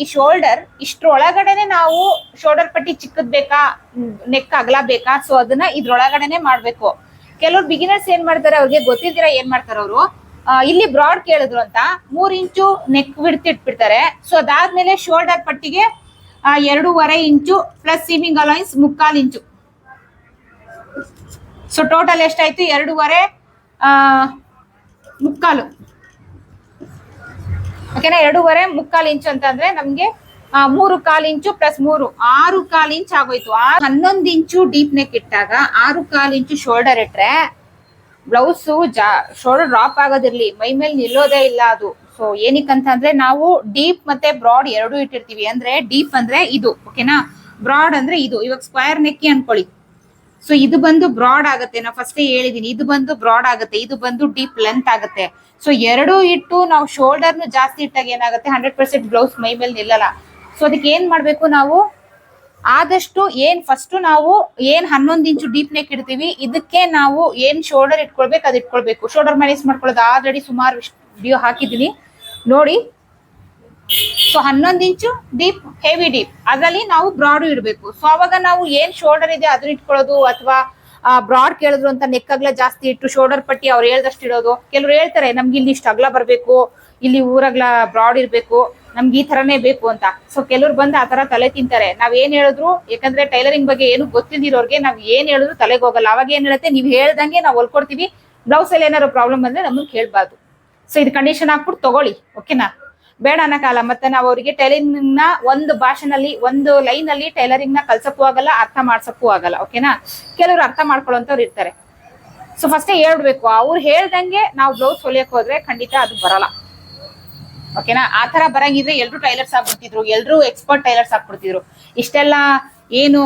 ಈ ಶೋಲ್ಡರ್ ಇಷ್ಟ್ರೊಳಗಡೆನೆ ನಾವು ಶೋಲ್ಡರ್ ಪಟ್ಟಿ ಚಿಕ್ಕದ್ ಬೇಕಾ ನೆಕ್ ಅಗಲ ಬೇಕಾ? ಸೊ ಅದನ್ನ ಇದ್ರೊಳಗಡೆನೆ ಮಾಡ್ಬೇಕು. ಕೆಲವ್ರು ಬಿಗಿನರ್ಸ್ ಏನ್ ಮಾಡ್ತಾರೆ? ಅವ್ರಿಗೆ ಗೊತ್ತಿದ್ದೀರಾ ಏನ್ ಮಾಡ್ತಾರೆ ಅವರು? ಇಲ್ಲಿ ಬ್ರಾಡ್ ಕೇಳಿದ್ರು ಅಂತ. ಮೂರ್ ಇಂಚು ನೆಕ್ ಬಿಡ್ತಿ ಇಟ್ಬಿಡ್ತಾರೆ. ಸೊ ಅದಾದ್ಮೇಲೆ ಶೋಲ್ಡರ್ ಪಟ್ಟಿಗೆ ಎರಡೂವರೆ ಇಂಚು ಪ್ಲಸ್ ಸೀಮಿಂಗ್ ಅಲೈನ್ಸ್ ಮುಕ್ಕಾಲು ಇಂಚು. ಸೊ ಟೋಟಲ್ ಎಷ್ಟಾಯ್ತು? ಎರಡೂವರೆ ಮುಕ್ಕಾಲು. ಓಕೆನಾ ಎರಡೂವರೆ ಮುಕ್ಕಾಲು ಇಂಚು ಅಂತಂದ್ರೆ ನಮ್ಗೆ ಮೂರು ಕಾಲು ಇಂಚು ಪ್ಲಸ್ ಮೂರು. ಆರು ಕಾಲು ಇಂಚ್ ಆಗೋಯ್ತು. ಆ, ಹನ್ನೊಂದು ಇಂಚು ಡೀಪ್ ನೆಕ್ ಇಟ್ಟಾಗ ಆರು ಕಾಲು ಇಂಚು ಶೋಲ್ಡರ್ ಇಟ್ರೆ ಬ್ಲೌಸು ಜಾ ಶೋಲ್ಡರ್ ಡ್ರಾಪ್ ಆಗೋದಿರ್ಲಿ. ಮೈ ಮೇಲೆ ನಿಲ್ಲೋದೇ ಇಲ್ಲ ಅದು. ಸೊ ಏನಕ್ಕಂತಂದ್ರೆ ನಾವು ಡೀಪ್ ಮತ್ತೆ ಬ್ರಾಡ್ ಎರಡು ಇಟ್ಟಿರ್ತೀವಿ. ಅಂದ್ರೆ ಡೀಪ್ ಅಂದ್ರೆ ಇದು. ಓಕೆನಾ ಬ್ರಾಡ್ ಅಂದ್ರೆ ಇದು. ಇವಾಗ ಸ್ಕ್ವೇರ್ ನೆಕ್ಕಿ ಅನ್ಕೊಳ್ಳಿ. ಸೊ ಇದು ಬಂದು ಬ್ರಾಡ್ ಆಗುತ್ತೆ. ನಾ ಫಸ್ಟೇ ಹೇಳಿದೀನಿ. ಇದು ಬಂದು ಬ್ರಾಡ್ ಆಗುತ್ತೆ. ಇದು ಬಂದು ಡೀಪ್ ಲೆಂತ್ ಆಗುತ್ತೆ. ಸೊ ಎರಡು ಇಟ್ಟು ನಾವು ಶೋಲ್ಡರ್ನು ಜಾಸ್ತಿ ಇಟ್ಟಾಗ ಏನಾಗುತ್ತೆ? ಹಂಡ್ರೆಡ್ ಪರ್ಸೆಂಟ್ ಬ್ಲೌಸ್ ಮೈ ಮೇಲೆ ನಿಲ್ಲಲ್ಲ. ಸೊ ಅದಕ್ಕೆ ಏನ್ ಮಾಡ್ಬೇಕು ನಾವು? ಆದಷ್ಟು ಏನ್ ಫಸ್ಟ್ ನಾವು ಏನ್ ಹನ್ನೊಂದು ಇಂಚು ಡೀಪ್ ನೆಕ್ ಇಡ್ತೀವಿ. ಇದಕ್ಕೆ ನಾವು ಏನ್ ಶೋಲ್ಡರ್ ಇಟ್ಕೊಳ್ಬೇಕು? ಅದು ಇಟ್ಕೊಳ್ಬೇಕು. ಶೋಲ್ಡರ್ ಮ್ಯಾನೇಜ್ ಮಾಡ್ಕೊಳ್ಳೋದು? ಆಲ್ರೆಡಿ ಸುಮಾರು ವಿಡಿಯೋ ಹಾಕಿದೀನಿ ನೋಡಿ. ಸೊ ಹನ್ನೊಂದು ಇಂಚು ಡೀಪ್ ಹೆವಿ ಡೀಪ್ ಅದರಲ್ಲಿ ನಾವು ಬ್ರಾಡ್ ಇಡಬೇಕು. ಸೊ ಅವಾಗ ನಾವು ಏನ್ ಶೋಲ್ಡರ್ ಇದೆ ಅದನ್ನ ಇಟ್ಕೊಳ್ಳೋದು ಅಥವಾ ಬ್ರಾಡ್ ಕೇಳಿದ್ರು ಅಂತ ನೆಕ್ ಜಾಸ್ತಿ ಇಟ್ಟು ಶೋಲ್ಡರ್ ಪಟ್ಟಿ ಅವ್ರು ಹೇಳ್ದಷ್ಟು ಇಡೋದು. ಕೆಲವ್ರು ಹೇಳ್ತಾರೆ, ನಮ್ಗೆ ಇಲ್ಲಿ ಇಷ್ಟು ಅಗ್ಲ ಬರ್ಬೇಕು, ಇಲ್ಲಿ ಊರಗ್ಲ ಬ್ರಾಡ್ ಇರ್ಬೇಕು, ನಮ್ಗೆ ಈ ತರನೇ ಬೇಕು ಅಂತ. ಸೊ ಕೆಲವ್ರು ಬಂದು ಆ ತರ ತಲೆ ತಿಂತಾರೆ. ನಾವ್ ಏನ್ ಹೇಳಿದ್ರು ಯಾಕಂದ್ರೆ ಟೈಲರಿಂಗ್ ಬಗ್ಗೆ ಏನು ಗೊತ್ತಿದ್ದಿರೋರ್ಗೆ ನಾವ್ ಏನ್ ಹೇಳಿದ್ರು ತಲೆಗೆ ಹೋಗಲ್ಲ. ಅವಾಗ ಏನ್ ಹೇಳುತ್ತೆ, ನೀವ್ ಹೇಳ್ದಂಗೆ ನಾವು ಹೊಲ್ಕೊಡ್ತೀವಿ. ಬ್ಲೌಸ್ ಅಲ್ಲಿ ಏನಾದ್ರು ಪ್ರಾಬ್ಲಮ್ ಬಂದ್ರೆ ನಮ್ಗೆ ಕೇಳ್ಬಾರ್ದು. ಸೊ ಇದು ಕಂಡೀಷನ್ ಹಾಕ್ಬಿಟ್ಟು ತಗೊಳ್ಳಿ ಓಕೆನಾ ಬೇಡ ಅನ್ನಕ್ಕಾಗಲ್ಲ ಮತ್ತೆ ನಾವು ಅವರಿಗೆ ಟೈಲರಿಂಗ್ನ ಒಂದು ಭಾಷೆನಲ್ಲಿ, ಒಂದು ಲೈನ್ ಅಲ್ಲಿ ಟೈಲರಿಂಗ್ನ ಕಲ್ಸಕ್ಕೂ ಆಗಲ್ಲ, ಅರ್ಥ ಮಾಡ್ಸಕ್ಕೂ ಆಗಲ್ಲ. ಓಕೆನಾ ಕೆಲವರು ಅರ್ಥ ಮಾಡ್ಕೊಳ್ಳೋಂಥವ್ರು ಇರ್ತಾರೆ. ಸೊ ಫಸ್ಟೇ ಹೇಳ್ಬೇಕು. ಅವ್ರು ಹೇಳ್ದಂಗೆ ನಾವು ಬ್ಲೌಸ್ ಹೊಲಿಯಕ್ ಹೋದ್ರೆ ಖಂಡಿತ ಅದು ಬರಲ್ಲ. ಓಕೆನಾ ಆ ತರ ಬರಂಗಿದ್ರೆ ಎಲ್ರು ಟೈಲರ್ಸ್ ಆಗ್ಬಿಡ್ತಿದ್ರು. ಎಲ್ರು ಎಕ್ಸ್ಪರ್ಟ್ ಟೈಲರ್ಸ್ ಆಗ್ಬಿಡ್ತಿದ್ರು. ಇಷ್ಟೆಲ್ಲ ಏನು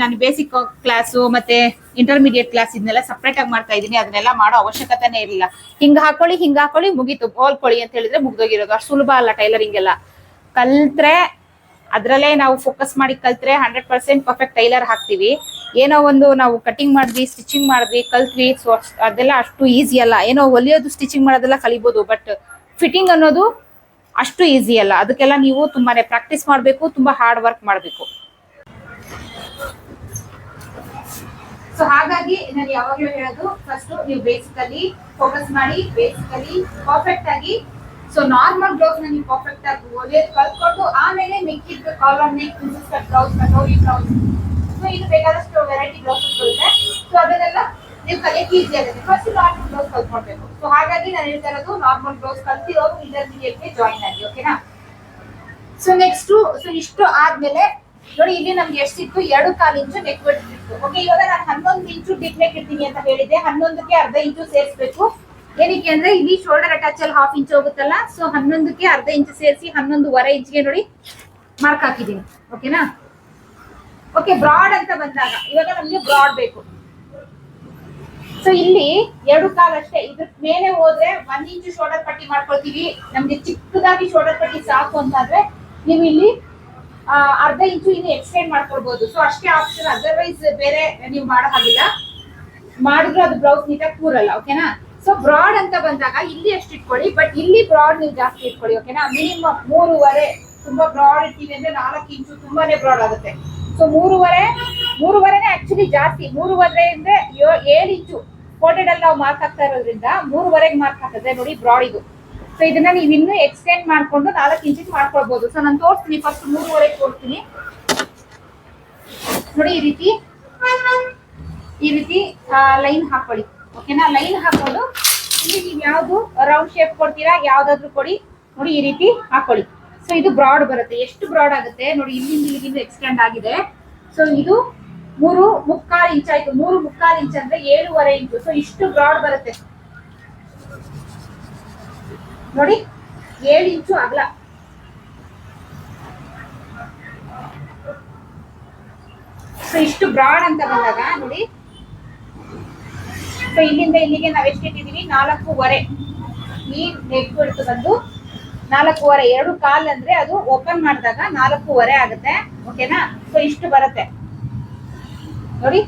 ನಾನು ಬೇಸಿಕ್ ಕ್ಲಾಸು ಮತ್ತೆ ಇಂಟರ್ಮೀಡಿಯೇಟ್ ಕ್ಲಾಸ್ ಇದನ್ನೆಲ್ಲ ಸಪ್ರೇಟ್ ಆಗಿ ಮಾಡ್ತಾ ಇದ್ದೀನಿ. ಅದನ್ನೆಲ್ಲ ಮಾಡೋ ಅವಶ್ಯಕತೆನೇ ಇರಲಿಲ್ಲ. ಹಿಂಗ ಹಾಕೊಳ್ಳಿ ಹಿಂಗ ಹಾಕೊಳ್ಳಿ, ಮುಗೀತು. ಹೋಲ್ಕೊಳ್ಳಿ ಅಂತ ಹೇಳಿದ್ರೆ ಮುಗ್ದೋಗಿರೋದು. ಅಷ್ಟು ಸುಲಭ ಅಲ್ಲ ಟೈಲರಿಂಗ್ ಎಲ್ಲ. ಕಲ್ತ್ರೆ, ಅದರಲ್ಲೇ ನಾವು ಫೋಕಸ್ ಮಾಡಿ ಕಲ್ತ್ರೆ ಹಂಡ್ರೆಡ್ ಪರ್ಸೆಂಟ್ ಪರ್ಫೆಕ್ಟ್ ಟೈಲರ್ ಹಾಕ್ತಿವಿ. ಏನೋ ಒಂದು ನಾವು ಕಟಿಂಗ್ ಮಾಡಿದ್ವಿ ಸ್ಟಿಚಿಂಗ್ ಮಾಡಿದ್ವಿ, ಕಲ್ತ್ವಿ ಸೊ ಅದೆಲ್ಲ ಅಷ್ಟು ಈಸಿ ಅಲ್ಲ. ಏನೋ ಹೊಲಿಯೋದು ಸ್ಟಿಚಿಂಗ್ ಮಾಡೋದೆಲ್ಲ ಕಲಿಬೋದು ಬಟ್ ಫಿಟ್ಟಿಂಗ್ ಅನ್ನೋದು ಅಷ್ಟು ಈಸಿ ಅಲ್ಲ. ಅದಕ್ಕೆಲ್ಲ ನೀವು ತುಂಬಾನೇ ಪ್ರಾಕ್ಟೀಸ್ ಮಾಡಬೇಕು, ತುಂಬಾ ಹಾರ್ಡ್ ವರ್ಕ್ ಮಾಡಬೇಕು. ಸೊ ಹಾಗಾಗಿ ನಾನು ಯಾವಾಗಲೂ ಹೇಳೋದು ಫಸ್ಟ್ ನೀವು ಬೇಸಿಕಲಿ ಫೋಕಸ್ ಮಾಡಿ ಬೇಸಿಕಲಿ ಪರ್ಫೆಕ್ಟ್ ಆಗಿ. ಸೊ ನಾರ್ಮಲ್ ಬ್ಲೌಸ್ ನೀವು ಪರ್ಫೆಕ್ಟ್ ಆಗಿ ಹೊಲಿಯೋದು ಕಲ್ತ್ಕೊಂಡು ಆಮೇಲೆ ಮಿಕ್ಕಿದ್ದು collar neck princess cut blouse katori blouse so ಇದು ಬೇಕಾದಷ್ಟು ವೆರೈಟಿ ಬ್ಲೌಸಸ್ ಇದೆ ಸೊ ಅದನ್ನೆಲ್ಲ ನೀವು ಕಲಿಯಕ್ಕೆ ಈಸಿ ಆಗುತ್ತೆ. ಫಸ್ಟ್ ನಾರ್ಮಲ್ ಬ್ಲೌಸ್ ಕಲ್ತ್ಕೊಳ್ಬೇಕು ಸೊ ಹಾಗಾಗಿ ನಾನು ಹೇಳ್ತಾ ಇರೋದು ನಾರ್ಮಲ್ ಬ್ಲೌಸ್ ಕಲ್ತಿರೋರು ಇಂಟರ್ಮೀಡಿಯೇಟ್ಗೆ ಜಾಯಿನ್ ಆಗಿ ಓಕೆನಾ ಸೊ ನೆಕ್ಸ್ಟ್ ಸೊ ಇಷ್ಟು ಆದ್ಮೇಲೆ ನೋಡಿ, ಇಲ್ಲಿ ನಮ್ಗೆ ಎಷ್ಟಿತ್ತು ಎರಡು ಕಾಲು ಇಂಚು ನೆಕ್ ಇತ್ತು ಓಕೆ ಇವಾಗ ನಾನು ಹನ್ನೊಂದು ಇಂಚು ಡಿಪ್ ನೆಕ್ ಇರ್ತೀನಿ ಅಂತ ಹೇಳಿದೆ ಹನ್ನೊಂದಕ್ಕೆ ಅರ್ಧ ಇಂಚು ಸೇರಿಸ್ಬೇಕು. ಏನಕ್ಕೆ ಅಂದ್ರೆ, ಇಲ್ಲಿ ಶೋಲ್ಡರ್ ಅಟ್ಯಾಚ್ ಅಲ್ಲಿ ಹಾಫ್ ಇಂಚ್ ಹೋಗುತ್ತಲ್ಲ? ಸೊ ಹನ್ನೊಂದಕ್ಕೆ ಅರ್ಧ ಇಂಚು ಸೇರಿಸಿ ಹನ್ನೊಂದುವರೆ ಇಂಚ್ಗೆ ನೋಡಿ ಮಾರ್ಕ್ ಹಾಕಿದ್ದೀನಿ. ಓಕೆನಾ ಓಕೆ ಬ್ರಾಡ್ ಅಂತ ಬಂದಾಗ, ಇವಾಗ ನಮ್ಗೆ ಬ್ರಾಡ್ ಬೇಕು. ಸೊ ಇಲ್ಲಿ ಎರಡು ಕಾಲ್ ಅಷ್ಟೇ. ಇದ್ರ ಮೇಲೆ ಹೋದ್ರೆ ಒಂದ್ ಇಂಚು ಶೋಲ್ಡರ್ ಪಟ್ಟಿ ಮಾಡ್ಕೊಳ್ತೀವಿ. ನಮ್ಗೆ ಚಿಕ್ಕದಾಗಿ ಶೋಲ್ಡರ್ ಪಟ್ಟಿ ಸಾಕು ಅಂತಂದ್ರೆ ನೀವು ಇಲ್ಲಿ ಅರ್ಧ ಇಂಚು ಇನ್ನು ಎಕ್ಸ್ಟೆಂಡ್ ಮಾಡ್ಕೊಳ್ಬಹುದು ಸೊ ಅಷ್ಟೇ ಆಪ್ಷನ್ ಅದರ್ವೈಸ್ ಬೇರೆ ನೀವು ಮಾಡೋ ಹಾಗಿಲ್ಲ. ಮಾಡಿದ್ರು ಅದು ಬ್ಲೌಸ್ ನೀಟಾಗಿ ಕೂರಲ್ಲ ಓಕೆನಾ ಸೊ ಬ್ರಾಡ್ ಅಂತ ಬಂದಾಗ ಇಲ್ಲಿ ಅಷ್ಟು ಇಟ್ಕೊಳ್ಳಿ ಬಟ್ ಇಲ್ಲಿ ಬ್ರಾಡ್ ನೀವು ಜಾಸ್ತಿ ಇಟ್ಕೊಳ್ಳಿ ಓಕೆನಾ ಮಿನಿಮಮ್ ಮೂರುವರೆ, ತುಂಬಾ ಬ್ರಾಡ್ ಇಟ್ಟಿವಿ ಅಂದ್ರೆ ನಾಲ್ಕು ಇಂಚು ತುಂಬಾನೇ ಬ್ರಾಡ್ ಆಗುತ್ತೆ. ಸೊ ಮೂರುವರೆ, ಮೂರುವರೆನೇ ಆಕ್ಚುಲಿ ಜಾಸ್ತಿ. ಮೂರುವರೆ ಅಂದ್ರೆ ಏಳು ಇಂಚು. ಫೋಟೆಡ್ ಅಲ್ಲಿ ನಾವು ಮಾರ್ಕ್ ಹಾಕ್ತಾ ಇರೋದ್ರಿಂದ ಮೂರುವರೆಗೆ ಮಾರ್ಕ್ ಹಾಕಿದ್ರೆ ನೋಡಿ ಬ್ರಾಡ್ ಇದು. ಸೊ ಇದನ್ನ ನೀವು ಇನ್ನೂ ಎಕ್ಸ್ಟೆಂಡ್ ಮಾಡ್ಕೊಂಡು ನಾಲ್ಕು ಇಂಚಿಗೆ ಮಾಡ್ಕೊಳ್ಬಹುದು ಸೊ ನಾನು ತೋರಿಸ್ತೀನಿ ಫಸ್ಟ್ ಮೂರುವರೆಗೆ ಕೊಡ್ತೀನಿ ನೋಡಿ, ಈ ರೀತಿ ಈ ರೀತಿ ಲೈನ್ ಹಾಕೊಳ್ಳಿ. ಓಕೆನಾ ಲೈನ್ ಹಾಕೊಂಡು ಇಲ್ಲಿ ನೀವು ಯಾವ್ದು ರೌಂಡ್ ಶೇಪ್ ಕೊಡ್ತೀರಾ, ಯಾವ್ದಾದ್ರು ಕೊಡಿ. ನೋಡಿ, ಈ ರೀತಿ ಹಾಕೊಳ್ಳಿ. ಸೊ ಇದು ಬ್ರಾಡ್ ಬರುತ್ತೆ. ಎಷ್ಟು ಬ್ರಾಡ್ ಆಗುತ್ತೆ? ನೋಡಿ ಇಲ್ಲಿಂದ ಇಲ್ಲಿಂದ ಎಕ್ಸ್ಟೆಂಡ್ ಆಗಿದೆ. ಸೊ ಇದು ಮೂರು ಮುಕ್ಕಾಲು ಇಂಚ್ ಆಯ್ತು. ಮೂರು ಮುಕ್ಕಾಲು ಇಂಚ್ ಅಂದ್ರೆ ಏಳುವರೆ ಇಂಚು ಸೊ ಇಷ್ಟು ಬ್ರಾಡ್ ಬರುತ್ತೆ. ನೋಡಿ, ಏಳು ಇಂಚು ಅಗಲ. ಸೊ ಇಷ್ಟು ಬ್ರಾಡ್ ಅಂತ ಬಂದಾಗ, ನೋಡಿ. ಸೊ ಇಲ್ಲಿಂದ ಇಲ್ಲಿಗೆ ನಾವ್ ಎಷ್ಟು ಇಟ್ಟಿದೀವಿ? ನಾಲ್ಕೂವರೆ. ಈ ನೆಕ್ ಬಂದು ನಾಲ್ಕೂವರೆ. ಎರಡು ಕಾಲ್ ಅಂದ್ರೆ ಅದು ಓಪನ್ ಮಾಡಿದಾಗ ನಾಲ್ಕೂವರೆ ಆಗುತ್ತೆ. ಓಕೆನಾ ಸೊ ಇಷ್ಟು ಬರುತ್ತೆ. ನೋಡಿ.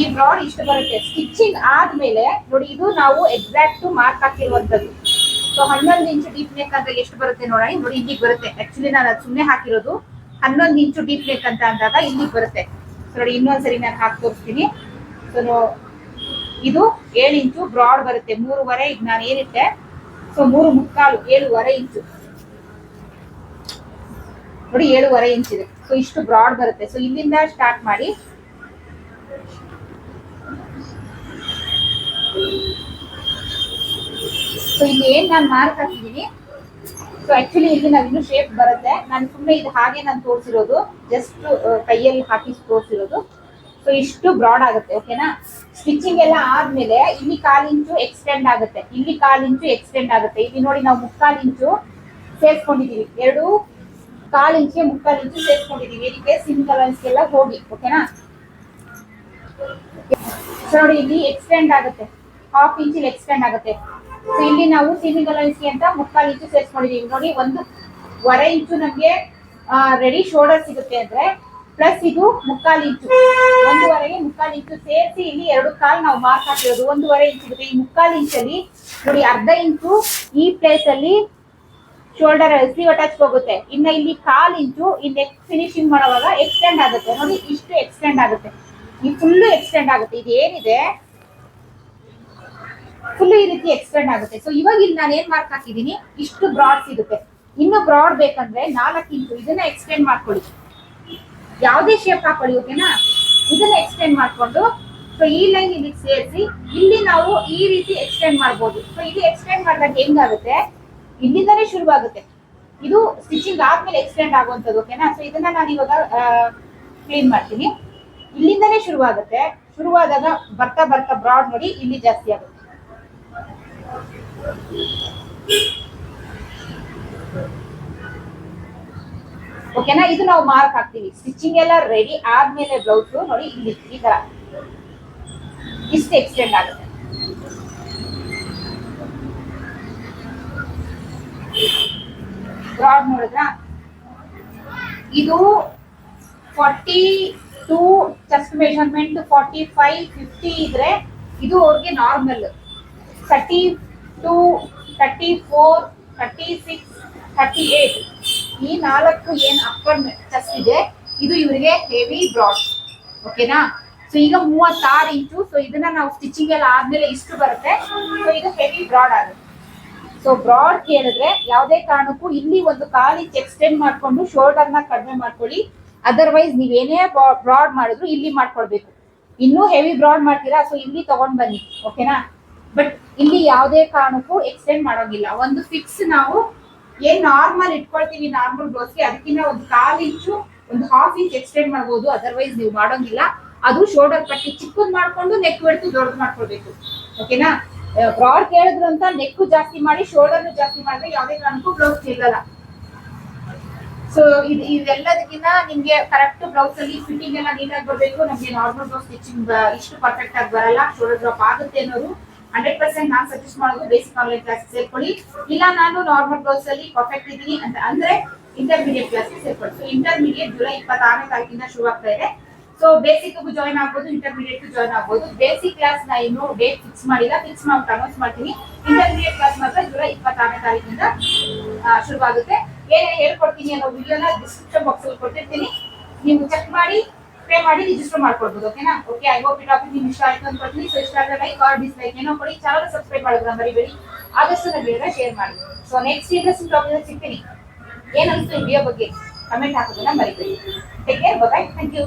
ಈ ಬ್ರಾಡ್ ಇಷ್ಟು ಬರುತ್ತೆ. ಸ್ಟಿಚಿಂಗ್ ಆದ್ಮೇಲೆ ನೋಡಿ, ಇದು ನಾವು ಎಕ್ಸಾಕ್ಟ್ ಮಾರ್ಕ್ ಹಾಕಿರುವಂತದ್ದು ಸೊ ಹನ್ನೊಂದು ಇಂಚು ಡೀಪ್ ನೆಕ್ ಅಂತ ಎಷ್ಟು ಬರುತ್ತೆ ನೋಡಿ ನೋಡಿ, ಇಲ್ಲಿಗೆ ಬರುತ್ತೆ. ಆಕ್ಚುಲಿ ನಾನು ಅದು ಸುಮ್ಮನೆ ಹಾಕಿರೋದು. ಹನ್ನೊಂದು ಇಂಚು ಡೀಪ್ ನೆಕ್ ಅಂತ ಅಂದಾಗ ಇಲ್ಲಿಗೆ ಬರುತ್ತೆ. ನೋಡಿ, ಇನ್ನೊಂದ್ಸರಿ ನಾನು ಹಾಕಿ ತೋರಿಸ್ತೀನಿ. ಸೊ ಇದು ಏಳು ಇಂಚು ಬ್ರಾಡ್ ಬರುತ್ತೆ. ಮೂರುವರೆ, ಈಗ ನಾನು ಏನಿಟ್ಟೆ? ಸೊ ಮೂರು ಮುಕ್ಕಾಲು, ಏಳುವರೆ ಇಂಚು ನೋಡಿ, ಏಳುವರೆ ಇಂಚ್ ಇದೆ. ಸೊ ಇಷ್ಟು ಬ್ರಾಡ್ ಬರುತ್ತೆ. ಸೊ ಇಲ್ಲಿಂದ ಸ್ಟಾರ್ಟ್ ಮಾಡಿ. ಸೊ ಇಲ್ಲಿ ಏನ್ ನಾನು ಮಾರ್ಕ್ ಹಾಕಿದೀನಿ ಸೊ ಆಕ್ಚುಲಿ ಇಲ್ಲಿ ನಾವು ಇನ್ನು ಶೇಪ್ ಬರುತ್ತೆ. ನಾನು ಸುಮ್ಮನೆ ಇದು ಹಾಗೆ ನಾನು ತೋರಿಸಿರೋದು. ಜಸ್ಟ್ ಕೈಯಲ್ಲಿ ಹಾಕಿ ತೋರಿಸಿರೋದು. ಸೊ ಇಷ್ಟು ಬ್ರಾಡ್ ಆಗುತ್ತೆ ಓಕೆನಾ ಸ್ಟಿಚಿಂಗ್ ಎಲ್ಲ ಆದ್ಮೇಲೆ ಇಲ್ಲಿ ಕಾಲ್ ಇಂಚು ಎಕ್ಸ್ಟೆಂಡ್ ಆಗುತ್ತೆ. ಇಲ್ಲಿ ಕಾಲ್ ಇಂಚು ಎಕ್ಸ್ಟೆಂಡ್ ಆಗುತ್ತೆ. ಇಲ್ಲಿ ನೋಡಿ ನಾವು ಮುಕ್ಕಾಲ್ ಇಂಚು ಸೇರ್ಸ್ಕೊಂಡಿದೀವಿ. ಎರಡು ಕಾಲ್ ಇಂಚಿಗೆ ಮುಕ್ಕಾಲ್ ಇಂಚು ಸೇರ್ಸ್ಕೊಂಡಿದೀವಿ. ಇದಕ್ಕೆ ಸಿಂಗಲ್ ಎಲ್ಲ ಹೋಗಿ ಓಕೆನಾ ನೋಡಿ ಇಲ್ಲಿ ಎಕ್ಸ್ಟೆಂಡ್ ಆಗುತ್ತೆ. ಹಾಫ್ ಇಂಚ್ ಇಲ್ಲಿ ಎಕ್ಸ್ಟೆಂಡ್ ಆಗುತ್ತೆ. ಸೊ ಇಲ್ಲಿ ನಾವು ಸೀಮಿಂಗ್ ಇಂಚಿ ಅಂತ ಮುಕ್ಕಾಲು ಇಂಚು ಸೇರಿಸ್ಕೊಂಡಿದೀವಿ ನೋಡಿ, ಒಂದು ವರೆ ಇಂಚು ನಮಗೆ ರೆಡಿ ಶೋಲ್ಡರ್ ಸಿಗುತ್ತೆ ಅಂದ್ರೆ ಪ್ಲಸ್ ಇದು ಮುಕ್ಕಾಲು ಇಂಚು ಒಂದೂವರೆಗೆ ಮುಕ್ಕಾಲು ಇಂಚು ಸೇರಿಸಿ ಇಲ್ಲಿ ಎರಡು ಕಾಲ್ ನಾವು ಮಾರ್ಕ್ ಹಾಕಿರೋದು. ಒಂದೂವರೆ ಇಂಚ್ ಈ ಮುಕ್ಕಾಲು ಇಂಚಲ್ಲಿ ನೋಡಿ, ಅರ್ಧ ಇಂಚು ಈ ಪ್ಲೇಸ್ ಅಲ್ಲಿ ಶೋಲ್ಡರ್ ಸ್ಲೀವ್ ಅಟ್ಯಾಚ್ ಹೋಗುತ್ತೆ. ಇನ್ನ ಇಲ್ಲಿ ಕಾಲ್ ಇಂಚು ನೆಕ್ ಫಿನಿಶಿಂಗ್ ಮಾಡುವಾಗ ಎಕ್ಸ್ಟೆಂಡ್ ಆಗುತ್ತೆ. ನೋಡಿ, ಇಷ್ಟು ಎಕ್ಸ್ಟೆಂಡ್ ಆಗುತ್ತೆ. ಈ ಫುಲ್ಲು ಎಕ್ಸ್ಟೆಂಡ್ ಆಗುತ್ತೆ. ಇದು ಏನಿದೆ ಫುಲ್ ಈ ರೀತಿ ಎಕ್ಸ್ಟೆಂಡ್ ಆಗುತ್ತೆ. ಸೊ ಇವಾಗ ಇಲ್ಲಿ ನಾನು ಏನ್ ಮಾರ್ಕ್ ಹಾಕಿದೀನಿ ಇಷ್ಟು ಬ್ರಾಡ್ ಸಿಗುತ್ತೆ. ಇನ್ನು ಬ್ರಾಡ್ ಬೇಕಂದ್ರೆ ನಾಲ್ಕು ಇಂಚು ಇದನ್ನ ಎಕ್ಸ್ಟೆಂಡ್ ಮಾಡ್ಕೊಳ್ಳಿ. ಯಾವುದೇ ಶೇಪ್ ಹಾಕೊಳ್ಳಿ ಓಕೆನಾ ಇದನ್ನ ಎಕ್ಸ್ಟೆಂಡ್ ಮಾಡ್ಕೊಂಡು ಸೊ ಈ ಲೈನ್ ಇಲ್ಲಿ ಸೇರಿಸಿ, ಇಲ್ಲಿ ನಾವು ಈ ರೀತಿ ಎಕ್ಸ್ಟೆಂಡ್ ಮಾಡ್ಬೋದು. ಸೊ ಇಲ್ಲಿ ಎಕ್ಸ್ಟೆಂಡ್ ಮಾಡಿದಾಗ ಹೆಂಗಾಗುತ್ತೆ? ಇಲ್ಲಿಂದಾನೇ ಶುರುವಾಗುತ್ತೆ. ಇದು ಸ್ಟಿಚಿಂಗ್ ಆದ್ಮೇಲೆ ಎಕ್ಸ್ಟೆಂಡ್ ಆಗುವಂಥದ್ದು ಓಕೆನಾ ಸೊ ಇದನ್ನ ನಾನು ಇವಾಗ ಕ್ಲೀನ್ ಮಾಡ್ತೀನಿ. ಇಲ್ಲಿಂದಾನೇ ಶುರುವಾಗುತ್ತೆ. ಶುರುವಾದಾಗ ಬರ್ತಾ ಬರ್ತಾ ಬ್ರಾಡ್ ನೋಡಿ, ಇಲ್ಲಿ ಜಾಸ್ತಿ ಆಗುತ್ತೆ. ಓಕೆನಾ ಇದು ನಾವು ಮಾರ್ಕ್ ಹಾಕ್ತೀವಿ. ಸ್ಟಿಚಿಂಗ್ ಎಲ್ಲ ರೆಡಿ ಆದ್ಮೇಲೆ ಬ್ಲೌಸ್ ನೋಡಿ ಇಲ್ಲಿ, ಈ ತರ. ಇಷ್ಟು ಎಕ್ಸ್ಟೆಂಡ್ ಆಗುತ್ತೆ. ಬ್ರಾಡ್ ನೋಡಿದ್ರ? ಇದು forty two chest measurement forty five fifty ಇದ್ರೆ ಇದು ಅವ್ರಿಗೆ normal thirty two thirty four thirty six thirty eight ಈ ನಾಲ್ಕು ಏನು ಅಪ್ಪರ್ ಚೆಸ್ಟ್ ಇದೆ, ಇದು ಇವರಿಗೆ ಹೆವಿ ಬ್ರಾಡ್ ಓಕೆನಾ ಸೊ ಈಗ ಮೂವತ್ತಾರು ಇಂಚು ಸೊ ಇದನ್ನ ನಾವು ಸ್ಟಿಚಿಂಗ್ ಎಲ್ಲ ಆದ್ಮೇಲೆ ಇಷ್ಟು ಬರುತ್ತೆ. ಸೊ ಇದು ಹೆವಿ ಬ್ರಾಡ್ ಆಗುತ್ತೆ. ಸೊ ಬ್ರಾಡ್ ಕೇಳಿದ್ರೆ ಯಾವುದೇ ಕಾರಣಕ್ಕೂ ಇಲ್ಲಿ ಒಂದು ಕಾಲಿ ಎಕ್ಸ್ಟೆಂಡ್ ಮಾಡ್ಕೊಂಡು ಶೋಲ್ಡರ್ನ ಕಡಿಮೆ ಮಾಡ್ಕೊಳ್ಳಿ. ಅದರ್ವೈಸ್ ನೀವೇನೇ ಬ್ರಾಡ್ ಮಾಡಿದ್ರು ಇಲ್ಲಿ ಮಾಡ್ಕೊಳ್ಬೇಕು. ಇನ್ನೂ ಹೆವಿ ಬ್ರಾಡ್ ಮಾಡ್ತೀರಾ ಸೊ ಇಲ್ಲಿ ತಗೊಂಡ್ ಬನ್ನಿ. ಓಕೆನಾ ಬಟ್ ಇಲ್ಲಿ ಯಾವುದೇ ಕಾರಣಕ್ಕೂ ಎಕ್ಸ್ಟೆಂಡ್ ಮಾಡೋಂಗಿಲ್ಲ ಒಂದು ಫಿಕ್ಸ್ ನಾವು ಏನ್ ನಾರ್ಮಲ್ ಇಟ್ಕೊಳ್ತೀವಿ ನಾರ್ಮಲ್ ಬ್ಲೌಸ್ಗೆ ಅದಕ್ಕಿಂತ ಒಂದು ಕಾಲ್ ಇಂಚು ಒಂದು ಹಾಫ್ ಇಂಚ್ ಎಕ್ಸ್ಟೆಂಡ್ ಮಾಡ್ಬೋದು. ಅದರ್ವೈಸ್ ನೀವು ಮಾಡೋಂಗಿಲ್ಲ. ಅದು ಶೋಲ್ಡರ್ ಪಟ್ಟಿ ಚಿಕ್ಕದ್ ಮಾಡ್ಕೊಂಡು ನೆಕ್ ಬೆಳೆದು ದೊಡ್ಡದು ಮಾಡ್ಕೊಳ್ಬೇಕು. ಓಕೆನಾ ಬ್ರಾಡ್ ಕೇಳಿದ್ರು ಅಂತ ನೆಕ್ ಜಾಸ್ತಿ ಮಾಡಿ ಶೋಲ್ಡರ್ ಜಾಸ್ತಿ ಮಾಡಿದ್ರೆ ಯಾವುದೇ ಕಾರಣಕ್ಕೂ ಬ್ಲೌಸ್ ನಿಲ್ಲಲ್ಲ ಸೊ ಇದು ಇದೆಲ್ಲದಕ್ಕಿಂತ ನಿಮ್ಗೆ ಕರೆಕ್ಟ್ ಬ್ಲೌಸ್ ಅಲ್ಲಿ ಫಿಟ್ಟಿಂಗ್ ಎಲ್ಲ ನೀಟಾಗಿ ಬರಬೇಕು. ನಮ್ಗೆ ನಾರ್ಮಲ್ ಬ್ಲೌಸ್ ಸ್ಟಿಚಿಂಗ್ ಇಷ್ಟು ಪರ್ಫೆಕ್ಟ್ ಆಗಿ ಬರಲ್ಲ. ಶೋಲ್ಡರ್ ಡ್ರಾಪ್ ಆಗುತ್ತೆ ಅನ್ನೋರು ಹಂಡ್ರೆಡ್ ಪರ್ಸೆಂಟ್ ನಾನು ಸಜೆಸ್ಟ್ ಮಾಡೋದು ಬೇಸಿಕ್ ಆನ್ಲೈನ್ ಕ್ಲಾಸ್ ಸೇರ್ಕೊಳ್ಳಿ. ಇಲ್ಲ ನಾನು ನಾರ್ಮಲ್ ಕ್ಲಾಸ್ ಅಲ್ಲಿ ಪರ್ಫೆಕ್ಟ್ ಇದ್ದೀನಿ ಅಂತ ಅಂದ್ರೆ ಇಂಟರ್ಮೀಡಿಯೇಟ್ ಕ್ಲಾಸ್ ಸೇರ್ಕೊಳ್ಳಿ. ಸೊ ಇಂಟರ್ಮೀಡಿಯೇಟ್ ಜುಲೈ ಇಪ್ಪತ್ತಾರನೇ ತಾರೀಕಿಂದ ಶುರು ಆಗ್ತಾ ಇದೆ. ಸೊ ಬೇಸಿಕ್ ಜಾಯ್ನ್ ಆಗ್ಬೋದು ಇಂಟರ್ಮೀಡಿಯೇಟ್ ಜಾಯ್ನ್ ಆಗ್ಬೋದು. ಬೇಸಿಕ್ ಕ್ಲಾಸ್ನ ಇನ್ನು ಡೇಟ್ ಫಿಕ್ಸ್ ಮಾಡಿಲ್ಲ. ಫಿಕ್ಸ್ ಮಾಡ್ಬಿಟ್ಟು ಅನೌನ್ಸ್ ಮಾಡ್ತೀನಿ. ಇಂಟರ್ಮೀಡಿಯೇಟ್ ಕ್ಲಾಸ್ ಮಾತ್ರ ಜುಲೈ ಇಪ್ಪತ್ತಾರನೇ ತಾರೀಕಿಂದ ಶುರುವಾಗುತ್ತೆ. ಏನೇ ಹೇಳ್ಕೊಡ್ತೀನಿ ಅನ್ನೋ ವಿಡಿಯೋನ ಡಿಸ್ಕ್ರಿಪ್ಷನ್ ಬಾಕ್ಸ್ ಅಲ್ಲಿ ಕೊಟ್ಟಿರ್ತೀನಿ. ನೀವು ಚೆಕ್ ಮಾಡಿ. ಪೇ ಮಾಡಿ ರಿಜಿಸ್ಟರ್ ಮಾಡ್ಕೊಳ್ಬೋದು ಓಕೆನಾ ಓಕೆ ಐ ಹೋಪ್ ಈ ಟಾಪಿಕ್ ನಿಮ್ಗೆ ಇಷ್ಟ ಆಯ್ತು ಅನ್ಕೊಳ್ತೀನಿ. ಸೊ ಇಷ್ಟ ಆದರೆ ಲೈಕ್ ಆರ್ ಡಿಸ್ಲೈಕ್ ಏನೋ ಕೊಡಿ. ಚಾನಲ್ ಸಬ್ಸ್ಕ್ರೈಬ್ ಮಾಡೋದನ್ನ ಮರಿಬೇಡಿ. ಆದಷ್ಟು ನನ್ನ ಶೇರ್ ಮಾಡಿ. ಸೊ ನೆಕ್ಸ್ಟ್ ಇಂಟ್ರೆಸ್ಟಿಂಗ್ ಟಾಪಿಕ್ ಸಿಗ್ತೀನಿ. ಏನ್ ವಿಡಿಯೋ ಬಗ್ಗೆ ಕಮೆಂಟ್ ಹಾಕೋದನ್ನ ಮರಿಬೇಡಿ. Take care bye thank you